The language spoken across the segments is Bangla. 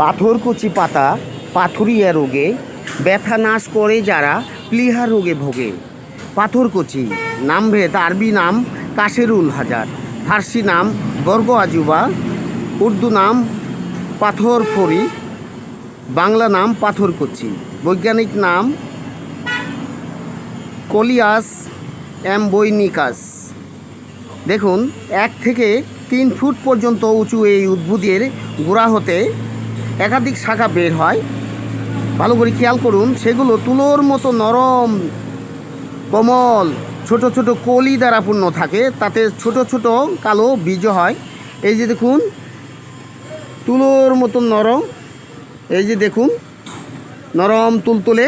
পাথরকুচি পাতা, পাথুরিয়া রোগে, ব্যথা নাশ করে যারা প্লিহা রোগে ভোগে। পাথরকুচি নামভেদ আরবি নাম কাশেরুল হাজার। ফার্সি নাম বর্গ আজুবা। উর্দু নাম পাথর ফরি বাংলা নাম পাথরকুচি বৈজ্ঞানিক নাম কলিয়াস অ্যাম্বইনিকাস দেখুন, এক থেকে তিন ফুট পর্যন্ত উঁচু এই উদ্ভিদের গোড়া হতে একাধিক শাখা বের হয়। ভালো করে খেয়াল করুন, সেগুলো তুলোর মতো নরম কোমল, ছোট ছোট কলি দ্বারা পূর্ণ থাকে, তাতে ছোট ছোট কালো বীজ হয়। এই যে দেখুন, তুলোর মতো নরম, এই যে দেখুন, নরম তুলতুলে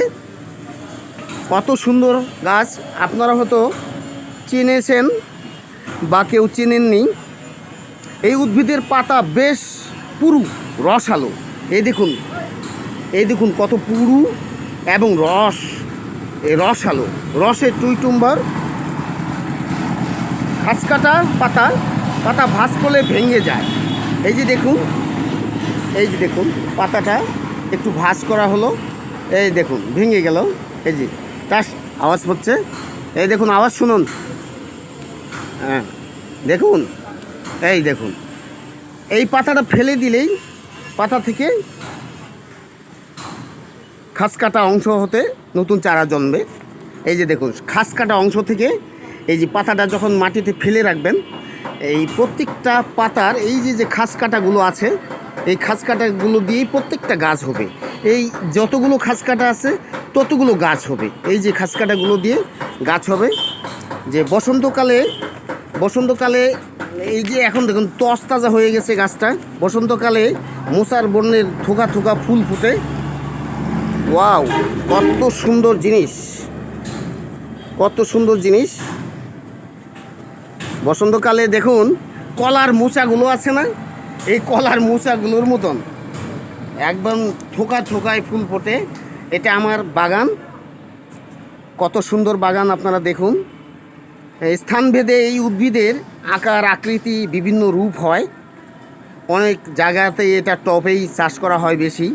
কত সুন্দর গাছ, আপনারা হয়তো চিনেছেন বা কেউ চেনেননি। এই উদ্ভিদের পাতা বেশ পুরু, রসালো। এই দেখুন এই দেখুন কত পুরু এবং রস। এই রসালো রসের টুইটুম্বার। ঘাস কাটা পাতা পাতা ভাস করলে ভেঙে যায়। এই যে দেখুন, এই যে দেখুন, পাতাটা একটু ভাস করা হলো। এই দেখুন, ভেঙে গেল। এই যে তার আওয়াজ হচ্ছে। এই দেখুন, আওয়াজ শুনুন। হ্যাঁ দেখুন, এই দেখুন। এই পাতাটা ফেলে দিলেই পাতা থেকে খাস কাটা অংশ হতে নতুন চারা জন্মে। এই যে দেখুন খাস কাটা অংশ থেকে এই যে পাতাটা যখন মাটিতে ফেলে রাখবেন, এই প্রত্যেকটা পাতার এই যে যে খাস কাটাগুলো আছে, এই খাস কাটাগুলো দিয়েই প্রত্যেকটা গাছ হবে। এই যতগুলো খাস কাটা আছে, ততগুলো গাছ হবে। এই যে খাস কাটাগুলো দিয়ে গাছ হবে। যে বসন্তকালে বসন্তকালে এই যে এখন দেখুন তস তাজা হয়ে গেছে গাছটা। বসন্তকালে মোসার বর্ণের থোকা থোকা ফুল ফুটে। ওয়াও, কত সুন্দর জিনিস। কত সুন্দর জিনিস। বসন্তকালে দেখুন, কলার মোচাগুলো আছে না? এই কলার মোচাগুলোর মতন। একদম থোকা থোকায় ফুল ফোটে। এটা আমার বাগান। কত সুন্দর বাগান আপনারা দেখুন। স্থানভেদে এই উদ্ভিদের আকার, আকৃতি, বিভিন্ন রূপ হয়। অনেক জায়গাতে এটা টপেই চাষ করা হয় বেশি।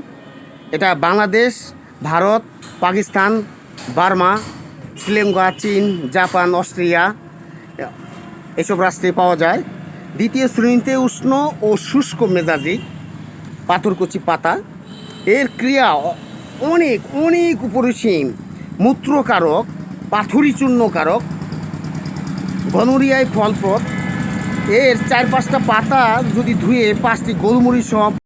এটা বাংলাদেশ, ভারত, পাকিস্তান, বার্মা, শ্রীলঙ্কা, চীন, জাপান, অস্ট্রেলিয়া, এসব রাষ্ট্রে পাওয়া যায়। দ্বিতীয় শ্রেণীতে উষ্ণ ও শুষ্ক মেজাজি, পাথরকুচি পাতা। এর ক্রিয়া অনেক অনেক উপরিসীম। মূত্রকারক, পাথুরিচূর্ণকারক গনোরিয়ায় ফলপ্রদ। এর চার পাঁচটা পাতা যদি ধুয়ে পাঁচটি গোলমরিচ সহ